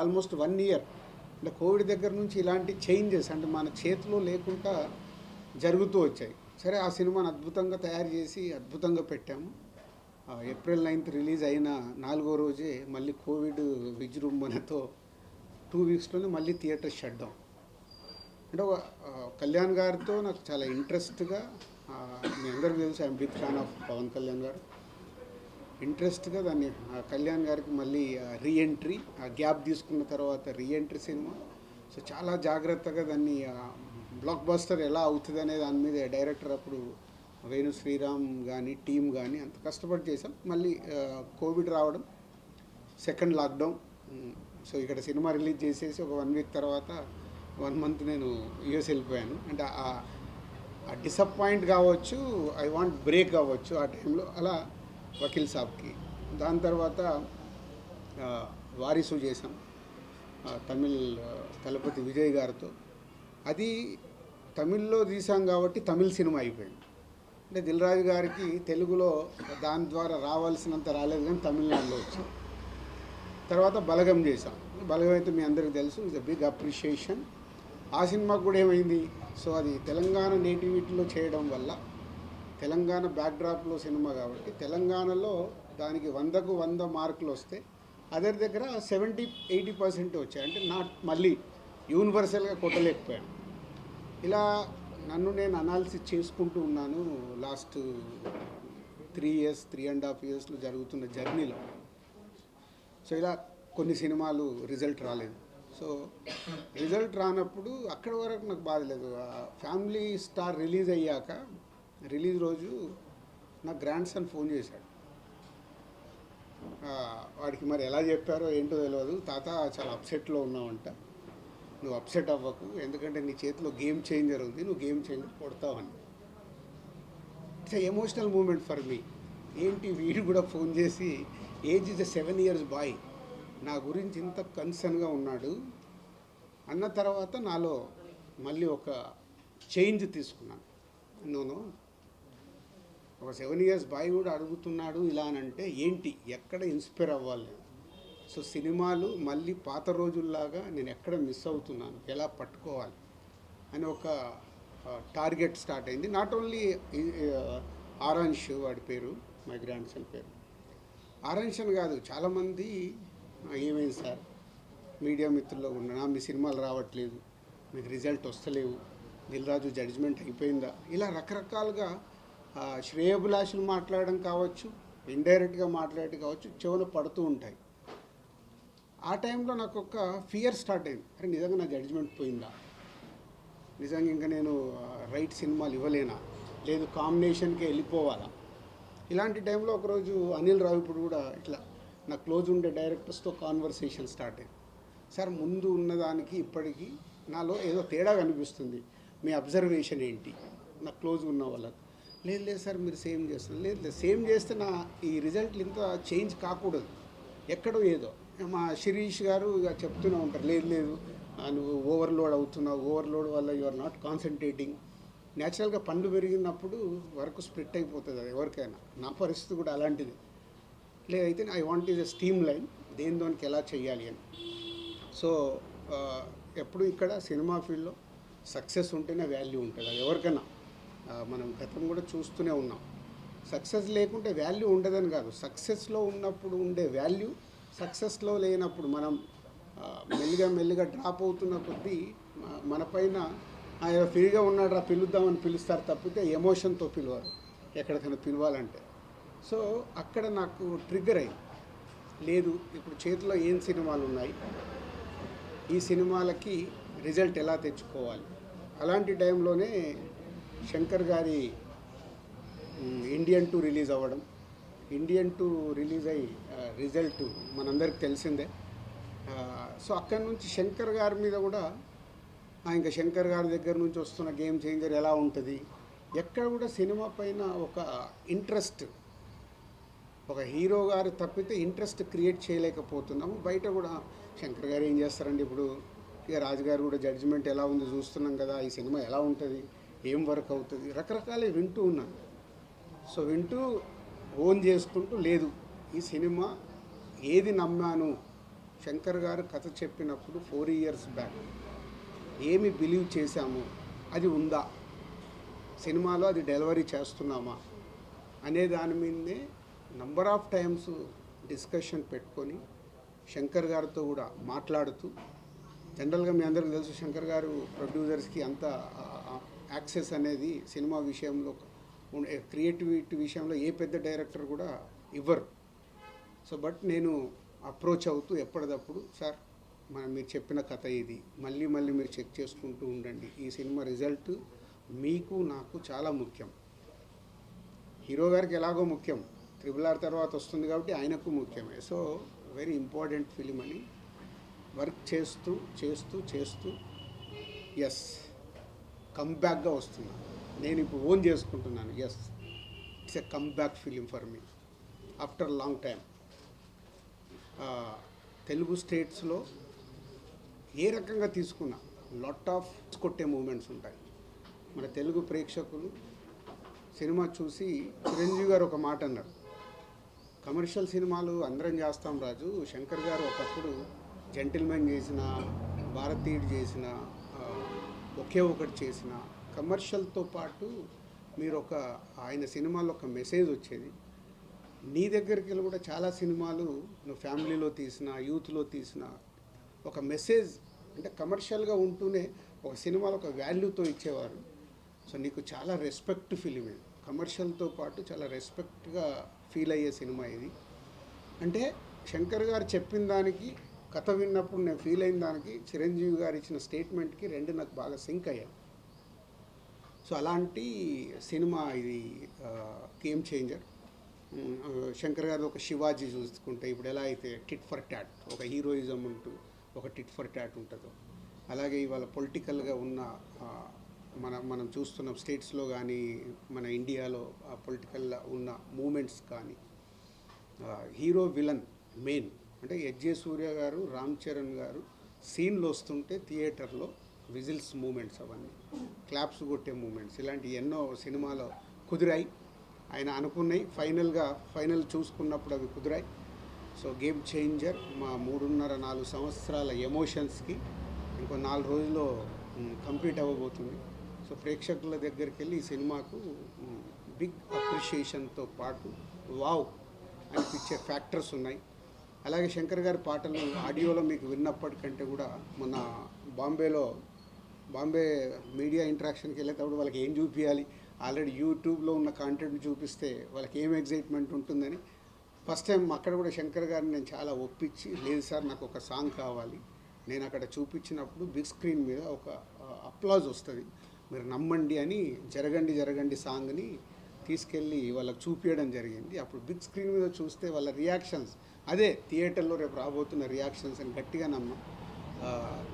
Almost one year. అంటే Covid దగ్గర నుంచి ఇలాంటి చేంజెస్ అంటే మన చేతిలో లేకుండా జరుగుతూ వచ్చాయి. సరే ఆ సినిమాని అద్భుతంగా తయారు చేసి అద్భుతంగా పెట్టాము. ఏప్రిల్ నైన్త్ రిలీజ్ అయిన నాలుగో రోజే మళ్ళీ కోవిడ్ విజృంభణతో టూ వీక్స్లోనే మళ్ళీ థియేటర్ షట్ డౌన్ అంటే ఒక, కళ్యాణ్ గారితో నాకు చాలా ఇంట్రెస్ట్గా మీ అందరికీ తెలుసు I'm big fan of Pawan Kalyan garu. ఇంట్రెస్ట్గా దాన్ని కళ్యాణ్ గారికి మళ్ళీ రీఎంట్రీ ఆ గ్యాప్ తీసుకున్న తర్వాత రీఎంట్రీ సినిమా. సో చాలా జాగ్రత్తగా దాన్ని బ్లాక్ బస్టర్ ఎలా అవుతుంది అనే దాని మీద డైరెక్టర్ అప్పుడు వేణు శ్రీరామ్ కానీ టీం కానీ అంత కష్టపడి చేసాం మళ్ళీ కోవిడ్ రావడం సెకండ్ లాక్డౌన్ సో ఇక్కడ సినిమా రిలీజ్ చేసేసి ఒక వన్ వీక్ తర్వాత వన్ మంత్ నేను యూఎస్ వెళ్ళిపోయాను. అంటే ఆ డిసప్పాయింట్ కావచ్చు ఐ వాంట్ బ్రేక్ కావచ్చు ఆ టైంలో అలా వకీల్ సాబ్కి. దాని తర్వాత వారిసు చేశాం. తమిళ్ తలపతి విజయ్ గారితో. అది తమిళ్ళో తీసాం కాబట్టి తమిళ్ సినిమా అయిపోయింది. అంటే దిల్ రాజు గారికి తెలుగులో దాని ద్వారా రావాల్సినంత రాలేదు కానీ తమిళనాడులో వచ్చాం తర్వాత బలగం చేశాం. బలగం అయితే మీ అందరికీ తెలుసు ఇస్ అ బిగ్ అప్రిషియేషన్. ఆ సినిమా కూడా ఏమైంది? సో అది తెలంగాణ నేటివిటీలో చేయడం వల్ల తెలంగాణ బ్యాక్డ్రాప్లో సినిమా కాబట్టి తెలంగాణలో దానికి వందకు వంద మార్కులు వస్తే అదర్ దగ్గర సెవెంటీ ఎయిటీ పర్సెంట్ వచ్చాయి. అంటే నాట్ మళ్ళీ యూనివర్సల్గా కొట్టలేకపోయాను. ఇలా నన్ను నేను అనాలిసిస్ చేసుకుంటూ ఉన్నాను last three years three and half ఇయర్స్లో జరుగుతున్న జర్నీలో. సో ఇలా కొన్ని సినిమాలు రిజల్ట్ రాలేదు. సో రిజల్ట్ రానప్పుడు అక్కడి వరకు నాకు బాధ లేదు. ఫ్యామిలీ స్టార్ రిలీజ్ అయ్యాక రిలీజ్ రోజు నా గ్రాండ్ సన్ ఫోన్ చేశాడు. వాడికి మరి ఎలా చెప్పారో ఏంటో తెలియదు తాత చాలా అప్సెట్లో ఉన్నావంట. నువ్వు అప్సెట్ అవ్వకు ఎందుకంటే నీ చేతిలో గేమ్ చేంజర్ ఉంది నువ్వు game changer కొడతావని. It's emotional moment for me. ఏంటి వీడు కూడా ఫోన్ చేసి age is a seven years boy నా గురించి ఇంత కన్సర్న్గా ఉన్నాడు. అన్న తర్వాత నాలో మళ్ళీ ఒక చేంజ్ తీసుకున్నాను. నేను ఒక సెవెన్ ఇయర్స్ బాయ్ కూడా అడుగుతున్నాడు ఇలా అని అంటే ఏంటి? ఎక్కడ ఇన్స్పైర్ అవ్వాలి? నేను సో సినిమాలు మళ్ళీ పాత రోజుల్లాగా నేను ఎక్కడ మిస్ అవుతున్నాను? ఎలా పట్టుకోవాలి? అని ఒక టార్గెట్ స్టార్ట్ అయింది. నాట్ ఓన్లీ ఆరాంష్ వాడి పేరు మై గ్రాండ్ సన్ పేరు. ఆరెన్స్ అని కాదు చాలామంది ఏమైంది సార్? మీడియా మిత్రుల్లో ఉన్నా మీ సినిమాలు రావట్లేదు. మీకు రిజల్ట్ వస్తలేవు. దిల్రాజు జడ్జిమెంట్ అయిపోయిందా? ఇలా రకరకాలుగా శ్రేయభిలాషులు మాట్లాడడం కావచ్చు ఇండైరెక్ట్గా మాట్లాడడం కావచ్చు చెవులు పడుతూ ఉంటాయి. ఆ టైంలో నాకు ఒక ఫియర్ స్టార్ట్ అయింది. అరే నిజంగా నా జడ్జిమెంట్ పోయిందా? నిజంగా ఇంకా నేను రైట్ సినిమాలు ఇవ్వలేనా? లేదు కాంబినేషన్కే వెళ్ళిపోవాలా? ఇలాంటి టైంలో ఒకరోజు అనిల్ రావు ఇప్పుడు కూడా ఇట్లా నా క్లోజ్ ఉండే డైరెక్టర్స్తో కాన్వర్సేషన్ స్టార్ట్ అయింది. సార్ ముందు ఉన్నదానికి ఇప్పటికీ నాలో ఏదో తేడా కనిపిస్తుంది. మీ అబ్జర్వేషన్ ఏంటి? నా క్లోజ్ ఉన్న వాళ్ళకి. లేదు లేదు సార్ మీరు సేమ్ చేస్తున్నారు. లేదు లేదు సేమ్ చేస్తే నా ఈ రిజల్ట్లు ఇంత చేంజ్ కాకూడదు. ఎక్కడో ఏదో. మా శిరీష్ గారు ఇక చెప్తూనే ఉంటారు లేదు లేదు నువ్వు ఓవర్లోడ్ అవుతున్నావు. ఓవర్లోడ్ వల్ల యు ఆర్ నాట్ కాన్సన్ట్రేటింగ్ న్యాచురల్గా పండు పెరిగినప్పుడు వర్క్ స్ప్లిట్ అయిపోతుంది అది ఎవరికైనా. నా పరిస్థితి కూడా అలాంటిది. లేదైతే I want is a steam line దేని దానికి ఎలా చేయాలి అని. సో ఎప్పుడు ఇక్కడ సినిమా ఫీల్డ్లో సక్సెస్ ఉంటేనే వాల్యూ ఉంటుంది అది ఎవరికైనా. మనం గతం కూడా చూస్తూనే ఉన్నాం. సక్సెస్ లేకుంటే వాల్యూ ఉండదని కాదు. సక్సెస్లో ఉన్నప్పుడు ఉండే వాల్యూ సక్సెస్లో లేనప్పుడు మనం మెల్లిగా మెల్లిగా డ్రాప్ అవుతున్న కొద్దీ మన పైన "ఆ, ఫ్రీగా ఉన్నాడు రా పిలుద్దామని పిలుస్తారు తప్పితే ఎమోషన్తో పిలవరు. ఎక్కడికైనా పిలవాలంటే. సో అక్కడ నాకు ట్రిగ్గర్ అయింది. లేదు ఇప్పుడు చేతిలో ఏం సినిమాలు ఉన్నాయి? ఈ సినిమాలకి రిజల్ట్ ఎలా తెచ్చుకోవాలి? అలాంటి టైంలోనే Shankar garu Indian two release అవ్వడం. ఇండియన్ టూ రిలీజ్ అయ్యి రిజల్ట్ మనందరికి తెలిసిందే. సో అక్కడి నుంచి శంకర్ గారి మీద కూడా ఇంకా శంకర్ గారి దగ్గర నుంచి వస్తున్న గేమ్ చేంజర్ ఎలా ఉంటుంది? ఎక్కడ కూడా సినిమా పైన ఒక ఇంట్రెస్ట్ ఒక హీరో గారు తప్పితే ఇంట్రెస్ట్ క్రియేట్ చేయలేకపోతున్నాము. బయట కూడా శంకర్ గారు ఏం చేస్తారండి ఇప్పుడు? ఇక రాజుగారు కూడా జడ్జిమెంట్ ఎలా ఉంది చూస్తున్నాం కదా ఈ సినిమా ఎలా ఉంటుంది? ఏం వర్క్ అవుతుంది? రకరకాల వింటూ ఉన్నాను సో వింటూ ఓన్ చేసుకుంటూ లేదు. ఈ సినిమా ఏది నమ్మాను? శంకర్ గారు కథ చెప్పినప్పుడు ఫోర్ ఇయర్స్ బ్యాక్ ఏమి బిలీవ్ చేశాము? అది ఉందా? సినిమాలో అది డెలివరీ చేస్తున్నామా? అనే దాని మీదనే నంబర్ ఆఫ్ టైమ్స్ డిస్కషన్ పెట్టుకొని శంకర్ గారితో కూడా మాట్లాడుతూ జనరల్గా మీ అందరికీ తెలుసు శంకర్ గారు ప్రొడ్యూసర్స్కి అంత యాక్సెస్ అనేది సినిమా విషయంలో క్రియేటివిటీ విషయంలో ఏ పెద్ద డైరెక్టర్ కూడా ఇవ్వరు. సో బట్ నేను అప్రోచ్ అవుతూ ఎప్పటికప్పుడు సార్ మనం మీరు చెప్పిన కథ ఇది మళ్ళీ మళ్ళీ మీరు చెక్ చేసుకుంటూ ఉండండి. ఈ సినిమా రిజల్ట్ మీకు నాకు చాలా ముఖ్యం. హీరో గారికి ఎలాగో ముఖ్యం. త్రిబుల్ ఆర్ తర్వాత వస్తుంది కాబట్టి ఆయనకు ముఖ్యమే. సో వెరీ ఇంపార్టెంట్ ఫిలిం అని వర్క్ చేస్తూ చేస్తూ చేస్తూ ఎస్ కమ్బ్యాక్గా వస్తున్నా. నేను ఇప్పుడు ఓన్ చేసుకుంటున్నాను. Yes it's a comeback film for me after long time Telugu స్టేట్స్లో ఏ రకంగా తీసుకున్నా లాట్ ఆఫ్ కొట్టే మూమెంట్స్ ఉంటాయి. మన తెలుగు ప్రేక్షకులు సినిమా చూసి చిరంజీవి గారు ఒక మాట అన్నారు. కమర్షియల్ సినిమాలు అందరం చేస్తాం రాజు. శంకర్ గారు ఒకప్పుడు జెంటిల్మెన్ చేసిన భారతీయుడు చేసిన ఒకే ఒకటి చేసిన కమర్షియల్తో పాటు మీరు ఒక ఆయన సినిమాలో ఒక మెసేజ్ వచ్చేది. నీ దగ్గరికి వెళ్ళి కూడా చాలా సినిమాలు నువ్వు ఫ్యామిలీలో తీసిన యూత్లో తీసిన ఒక మెసేజ్ అంటే కమర్షియల్గా ఉంటూనే ఒక సినిమాలో ఒక వాల్యూతో ఇచ్చేవారు. సో నీకు చాలా రెస్పెక్ట్ ఫిలిం ఇది కమర్షియల్తో పాటు చాలా రెస్పెక్ట్గా ఫీల్ అయ్యే సినిమా ఇది. అంటే శంకర్ గారు చెప్పిన దానికి కథ విన్నప్పుడు నేను ఫీల్ అయిన దానికి చిరంజీవి గారు ఇచ్చిన స్టేట్మెంట్కి రెండు నాకు బాగా సింక్ అయ్యాను సో అలాంటి సినిమా ఇది గేమ్ చేంజర్ శంకర్ గారు ఒక శివాజీ చూసుకుంటే ఇప్పుడు ఎలా అయితే టిట్ ఫర్ ట్యాట్ ఒక హీరోయిజం ఉంటూ ఒక టిట్ ఫర్ ట్యాట్ ఉంటుందో అలాగే ఇవాళ పొలిటికల్గా ఉన్న మన మనం చూస్తున్న స్టేట్స్లో కానీ మన ఇండియాలో ఆ పొలిటికల్ ఉన్న మూమెంట్స్ కానీ హీరో విలన్ మెయిన్ అంటే ఎజ్జే సూర్య గారు రామ్ చరణ్ గారు సీన్లు వస్తుంటే థియేటర్లో విజిల్స్ మూమెంట్స్ అవన్నీ క్లాప్స్ కొట్టే మూమెంట్స్. ఇలాంటి ఎన్నో సినిమాలో కుదిరాయి. ఆయన అనుకున్నాయి. ఫైనల్గా ఫైనల్ చూసుకున్నప్పుడు అవి కుదిరాయి. So game changer. మా మూడున్నర నాలుగు సంవత్సరాల ఎమోషన్స్కి ఇంకో నాలుగు రోజుల్లో కంప్లీట్ అవ్వబోతుంది. సో ప్రేక్షకుల దగ్గరికి వెళ్ళి ఈ సినిమాకు బిగ్ అప్రిషియేషన్తో పాటు వావ్ అనిపించే ఫ్యాక్టర్స్ ఉన్నాయి. అలాగే శంకర్ గారి పాటలు ఆడియోలో మీకు విన్నప్పటికంటే కూడా మొన్న బాంబేలో బాంబే మీడియా ఇంటరాక్షన్కి వెళ్ళేటప్పుడు వాళ్ళకి ఏం చూపించాలి ఆల్రెడీ యూట్యూబ్లో ఉన్న కాంటెంట్ చూపిస్తే వాళ్ళకి ఏం ఎగ్జైట్మెంట్ ఉంటుందని. ఫస్ట్ టైం అక్కడ కూడా శంకర్ గారిని నేను చాలా ఒప్పించి లేదు సార్ నాకు ఒక సాంగ్ కావాలి. నేను అక్కడ చూపించినప్పుడు బిగ్ స్క్రీన్ మీద ఒక అప్లాజ్ వస్తుంది. మీరు నమ్మండి అని జరగండి జరగండి సాంగ్ని తీసుకెళ్ళి వాళ్ళకి చూపించడం జరిగింది. అప్పుడు బిగ్ స్క్రీన్ మీద చూస్తే వాళ్ళ రియాక్షన్స్ అదే థియేటర్లో రేపు రాబోతున్న రియాక్షన్స్ అని గట్టిగా నమ్మ.